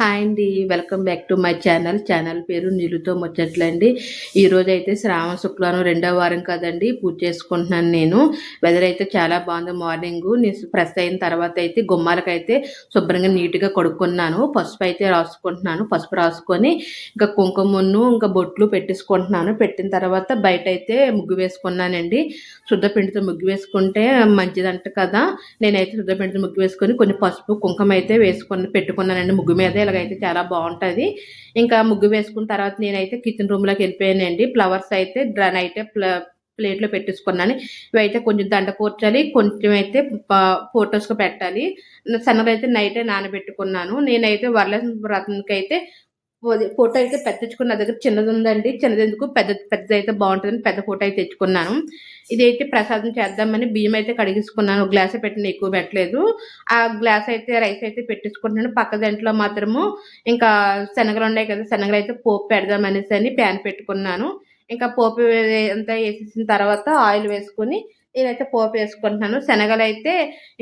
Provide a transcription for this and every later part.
Hi అండి welcome back to my channel. Channel పేరు నీళ్ళుతో ముచ్చట్లండి. ఈ అయితే శ్రావణ శుక్రవారం రెండో వారం కదండి పూజ చేసుకుంటున్నాను నేను. వెదర్ అయితే చాలా బాగుంది మార్నింగ్. నేను ఫ్రెష్ అయిన తర్వాత అయితే గుమ్మాలకైతే శుభ్రంగా నీట్గా కడుక్కున్నాను. పసుపు అయితే రాసుకుంటున్నాను. పసుపు రాసుకొని ఇంకా కుంకుమను ఇంకా బొట్లు పెట్టేసుకుంటున్నాను. పెట్టిన తర్వాత బయట అయితే ముగ్గు వేసుకున్నానండి. శుద్ధపిండితో ముగ్గు వేసుకుంటే మంచిదంట కదా. నేనైతే శుద్ధపిండితో ముగ్గు వేసుకొని కొన్ని పసుపు కుంకుమ అయితే వేసుకొని పెట్టుకున్నానండి ముగ్గు మీద. ఇలాగైతే చాలా బాగుంటుంది. ఇంకా ముగ్గు వేసుకున్న తర్వాత నేనైతే కిచెన్ రూమ్లోకి వెళ్ళిపోయానండి. ఫ్లవర్స్ అయితే డ్రన్ అయితే ప్లేట్లో పెట్టేసుకున్నాను. ఇవైతే కొంచెం దండ కూర్చాలి కొంచెం అయితే ఫొటోస్కి పెట్టాలి. సన్నగా అయితే నైటే నానబెట్టుకున్నాను. నేనైతే వరలక్ష్మి వ్రతంకి అయితే ఫోటో అయితే పెద్దించుకున్న నా దగ్గర చిన్నది ఉందండి చిన్నది ఎందుకు పెద్ద పెద్దది అయితే బాగుంటుందని పెద్ద ఫోటో అయితే తెచ్చుకున్నాను. ఇది అయితే ప్రసాదం చేద్దామని బియ్యం అయితే కడిగించుకున్నాను గ్లాస్ పెట్టిన ఎక్కువ పెట్టలేదు. ఆ గ్లాస్ అయితే రైస్ అయితే పెట్టించుకుంటున్నాను. పక్క దాంట్లో మాత్రము ఇంకా శనగలు ఉన్నాయి కదా శనగలు అయితే పోపు పెడదాం అనేసి అని ప్యాన్ పెట్టుకున్నాను. ఇంకా పోపు అంతా వేసేసిన తర్వాత ఆయిల్ వేసుకొని నేనైతే పోపు వేసుకుంటున్నాను. శనగలు అయితే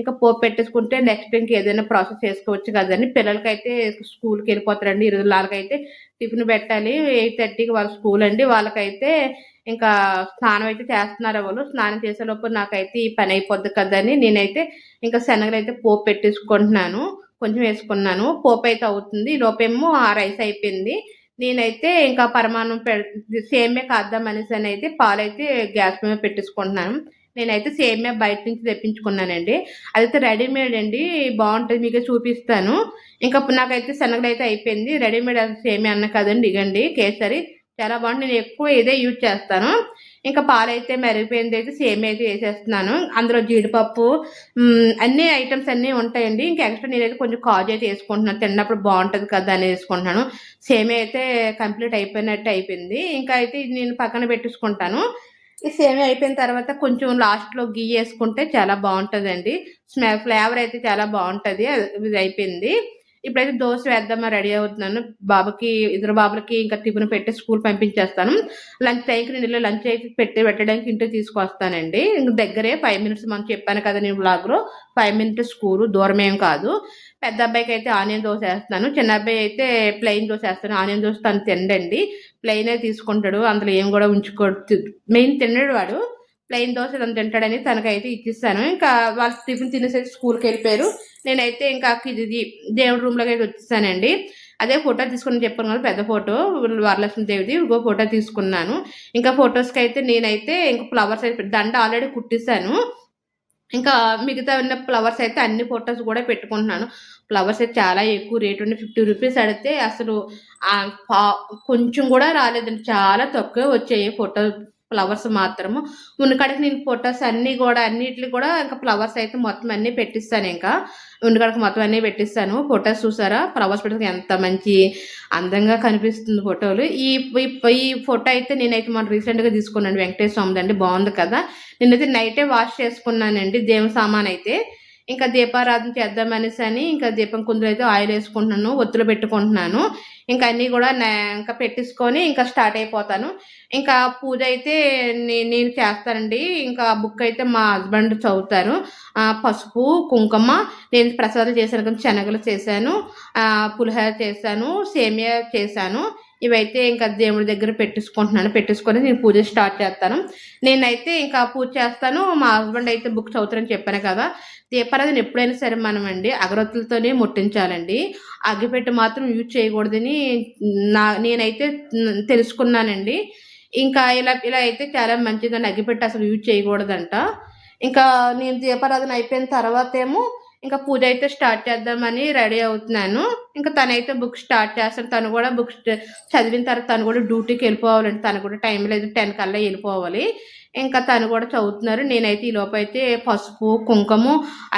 ఇంకా పోపు పెట్టేసుకుంటే నెక్స్ట్ ఇంక ఏదైనా ప్రాసెస్ చేసుకోవచ్చు కదండి. పిల్లలకైతే స్కూల్కి వెళ్ళిపోతారండి. ఇరవై అయితే టిఫిన్ పెట్టాలి. ఎయిట్ థర్టీకి వాళ్ళ స్కూల్ అండి. వాళ్ళకైతే ఇంకా స్నానం అయితే చేస్తున్నారు వాళ్ళు. స్నానం చేసేలోపు నాకైతే ఈ పని అయిపోద్ది కదని నేనైతే ఇంకా శనగలు అయితే పోపు పెట్టేసుకుంటున్నాను. కొంచెం వేసుకున్నాను. పోపు అయితే అవుతుంది. లోపేమో ఆ రైస్ అయిపోయింది. నేనైతే ఇంకా పరమాణం పె సేమే కాద్దాం అనేసి అయితే పాలైతే గ్యాస్ మీద పెట్టేసుకుంటున్నాను. నేనైతే సేమే బయట నుంచి తెప్పించుకున్నానండి. అదైతే రెడీమేడ్ అండి బాగుంటుంది మీకు చూపిస్తాను. ఇంకా నాకైతే శనగలు అయితే అయిపోయింది. రెడీమేడ్ సేమియా అన్న కదండి ఇగండి కేసరి. చాలా బాగుంది నేను ఎక్కువ ఇదే యూజ్ చేస్తాను. ఇంకా పాలైతే మరిగిపోయింది అయితే సేమ్ అయితే వేసేస్తున్నాను. అందులో జీడిపప్పు అన్ని ఐటమ్స్ అన్నీ ఉంటాయండి. ఇంకా ఎక్స్ట్రా నేనైతే కొంచెం కాజు అయితే వేసుకుంటున్నాను. తిన్నప్పుడు బాగుంటుంది కదా అని వేసుకుంటున్నాను. సేమ్ అయితే కంప్లీట్ అయిపోయినట్టు అయిపోయింది. ఇంకా అయితే నేను పక్కన పెట్టేసుకుంటాను. ఈ సేమియా అయిపోయిన తర్వాత కొంచెం లాస్ట్లో గీ వేసుకుంటే చాలా బాగుంటుందండి. స్మెల్ ఫ్లేవర్ అయితే చాలా బాగుంటుంది. ఇది అయిపోయింది. ఇప్పుడైతే దోశ వేద్దామా రెడీ అవుతున్నాను. బాబుకి ఇద్దరు బాబులకి ఇంకా టిఫిన్ పెట్టి స్కూల్ పంపించేస్తాను. లంచ్ టైంకి నేను లంచ్ అయితే పెట్టి పెట్టడానికి ఇంటికి తీసుకొస్తానండి. ఇంక దగ్గరే ఫైవ్ మినిట్స్ మనం చెప్పాను కదా నేను బ్లాగ్లో ఫైవ్ మినిట్స్ స్కూల్ దూరం ఏం కాదు. పెద్ద అబ్బాయికి అయితే ఆనియన్ దోశ వేస్తాను చిన్న అబ్బాయి అయితే ప్లెయిన్ దోశ వేస్తాను ఆనియన్ దోశ తను తిండండి ప్లెయినే తీసుకుంటాడు. అందులో ఏం కూడా ఉంచుకో మెయిన్ తిన్నాడు వాడు. ప్లెయిన్ దోశ తను తింటాడని తనకైతే ఇచ్చిస్తాను. ఇంకా వాళ్ళు టిఫిన్ తినేసరికి స్కూల్కి వెళ్ళిపోయారు. నేనైతే ఇంకా ఇది దేవుడి రూమ్లోకి అయితే వచ్చేసానండి. అదే ఫోటో తీసుకుని చెప్పాను కదా పెద్ద ఫోటో. వరలక్ష్మి దేవిది. ఇంకో ఫోటో తీసుకున్నాను. ఇంకా ఫొటోస్కి అయితే నేనైతే ఇంకా ఫ్లవర్స్ అయితే దండ ఆల్రెడీ కుట్టిస్తాను ఇంకా మిగతా ఉన్న ఫ్లవర్స్ అయితే అన్ని ఫొటోస్ కూడా పెట్టుకుంటున్నాను. ఫ్లవర్స్ అయితే చాలా ఎక్కువ రేట్ ఉండి. ఫిఫ్టీ రూపీస్ అడిగితే అసలు కొంచెం కూడా రాలేదండి. చాలా తక్కువ వచ్చాయి ఫోటో ఫ్లవర్స్ మాత్రము. మునకడికి నేను ఫొటోస్ అన్నీ కూడా అన్నిటిని కూడా ఇంకా ఫ్లవర్స్ అయితే మొత్తం అన్నీ పెట్టిస్తాను ఇంకా. ఉండకడకు మొత్తం అన్నీ పెట్టిస్తాను. ఫొటోస్ చూసారా? ఫ్లవర్స్ పెట్టడానికి ఎంత మంచి అందంగా కనిపిస్తుంది ఫోటోలు. ఈ ఈ ఫోటో అయితే నేనైతే మన రీసెంట్గా తీసుకున్నాను. వెంకటేశ్వర స్వామిది అండి. బాగుంది కదా. నేనైతే నైటే వాష్ చేసుకున్నానండి. దేవుని సామాన్ అయితే ఇంకా దీపారాధన చేద్దామనేసి అని ఇంకా దీపం కుందులు అయితే ఆయిల్ వేసుకుంటున్నాను ఒత్తులు పెట్టుకుంటున్నాను. ఇంకా అన్నీ కూడా ఇంకా పెట్టేసుకొని ఇంకా స్టార్ట్ అయిపోతాను. ఇంకా పూజ అయితే నేను చేస్తానండి. ఇంకా బుక్ అయితే మా హస్బెండ్ చదువుతారు. పసుపు కుంకుమ నేను ప్రసాదం చేశాను కానీ శనగలు చేశాను పులిహోర చేశాను సేమియా చేశాను. ఇవైతే ఇంకా దేవుడి దగ్గర పెట్టేసుకుంటున్నాను. పెట్టేసుకొని నేను పూజ స్టార్ట్ చేస్తాను. నేనైతే ఇంకా పూజ చేస్తాను. మా హస్బెండ్ అయితే బుక్ చదువుతారని చెప్పాను కదా. దీపారాధన ఎప్పుడైనా సరే మనం అండి అగరత్తులతోనే ముట్టించాలండి. అగ్గిపెట్టి మాత్రం యూజ్ చేయకూడదని నా నేనైతే తెలుసుకున్నానండి. ఇంకా ఇలా ఇలా అయితే చాలా మంచిదని అగ్గిపెట్టి అసలు యూజ్ చేయకూడదంట. ఇంకా నేను దీపారాధన అయిపోయిన తర్వాత ఏమో ఇంకా పూజ అయితే స్టార్ట్ చేద్దామని రెడీ అవుతున్నాను. ఇంకా తనైతే బుక్ స్టార్ట్ చేస్తాను తను కూడా బుక్స్ చదివిన తర్వాత తను కూడా డ్యూటీకి వెళ్ళిపోవాలండి. తను కూడా టైం లేదు. టెన్ కల్లా వెళ్ళిపోవాలి. ఇంకా తను కూడా చదువుతున్నారు. నేనైతే ఈ లోపు అయితే పసుపు కుంకుమ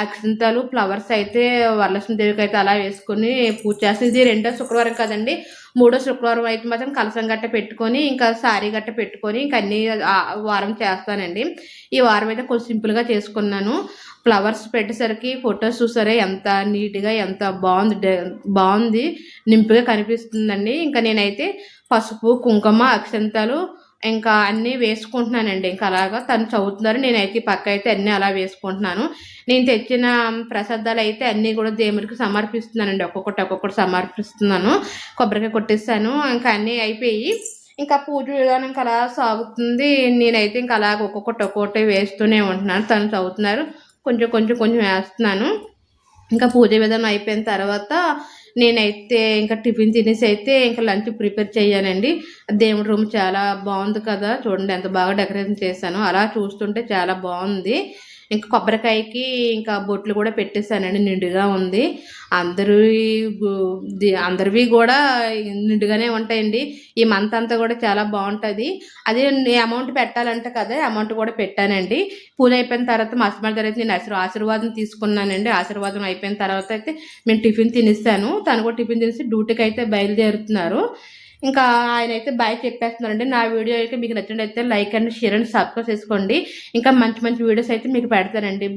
అక్షంతాలు ఫ్లవర్స్ అయితే వరలక్ష్మి దేవికి అయితే అలా వేసుకుని పూజ చేస్తాను. ఇది రెండో శుక్రవారం కదండి. మూడో శుక్రవారం అయితే మాత్రం కలసం గట్ట పెట్టుకొని ఇంకా సారీ గట్ట పెట్టుకొని ఇంకా అన్ని వారం చేస్తానండి. ఈ వారం అయితే కొంచెం సింపుల్గా చేసుకున్నాను. ఫ్లవర్స్ పెట్టేసరికి ఫొటోస్ చూసారే ఎంత నీట్గా ఎంత బాగుంది బాగుంది నింపుగా కనిపిస్తుందండి. ఇంకా నేనైతే పసుపు కుంకుమ అక్షంతాలు ఇంకా అన్నీ వేసుకుంటున్నానండి. ఇంకా అలాగా తను చదువుతున్నారు. నేనైతే ఈ పక్క అయితే అన్నీ అలా వేసుకుంటున్నాను. నేను తెచ్చిన ప్రసాదాలు అయితే అన్నీ కూడా దేవుడికి సమర్పిస్తున్నానండి. ఒక్కొక్కటి ఒక్కొక్కటి సమర్పిస్తున్నాను. కొబ్బరికాయ కొట్టేస్తాను ఇంకా అన్నీ అయిపోయి ఇంకా పూజ విధానం ఇంకా అలా సాగుతుంది. నేనైతే ఇంకా అలాగ ఒక్కొక్కటి ఒక్కొక్కటి వేస్తూనే ఉంటున్నాను. తను చదువుతున్నారు. కొంచెం కొంచెం కొంచెం వేస్తున్నాను. ఇంకా పూజ విధానం అయిపోయిన తర్వాత నేనైతే ఇంకా టిఫిన్ తినేసి అయితే ఇంకా లంచ్ ప్రిపేర్ చేయానండి దేవుడి రూమ్ చాలా బాగుంది కదా. చూడండి ఎంత బాగా డెకరేషన్ చేశాను. అలా చూస్తుంటే చాలా బాగుంది. ఇంకా కొబ్బరికాయకి ఇంకా బొట్లు కూడా పెట్టేశానండి నిండుగా ఉంది. అందరూ అందరివి కూడా నిండుగానే ఉంటాయండి. ఈ మంత్ అంతా కూడా చాలా బాగుంటుంది. అదే అమౌంట్ పెట్టాలంటే కదా అమౌంట్ కూడా పెట్టానండి. పూజ అయిపోయిన తర్వాత మసమాల తర్వాత నేను ఆశీర్ ఆశీర్వాదం తీసుకున్నానండి. ఆశీర్వాదం అయిపోయిన తర్వాత అయితే నేను టిఫిన్ తినిస్తాను తను కూడా టిఫిన్ తినేసి డ్యూటీకి అయితే బయలుదేరుతున్నారు. ఇంకా ఆయన అయితే బాయ్ చెప్పేస్తున్నారండి. నా వీడియో అయితే మీకు నచ్చినట్టు అయితే like and share and subscribe చేసుకోండి. ఇంకా మంచి మంచి వీడియోస్ అయితే మీకు పెడతానండి.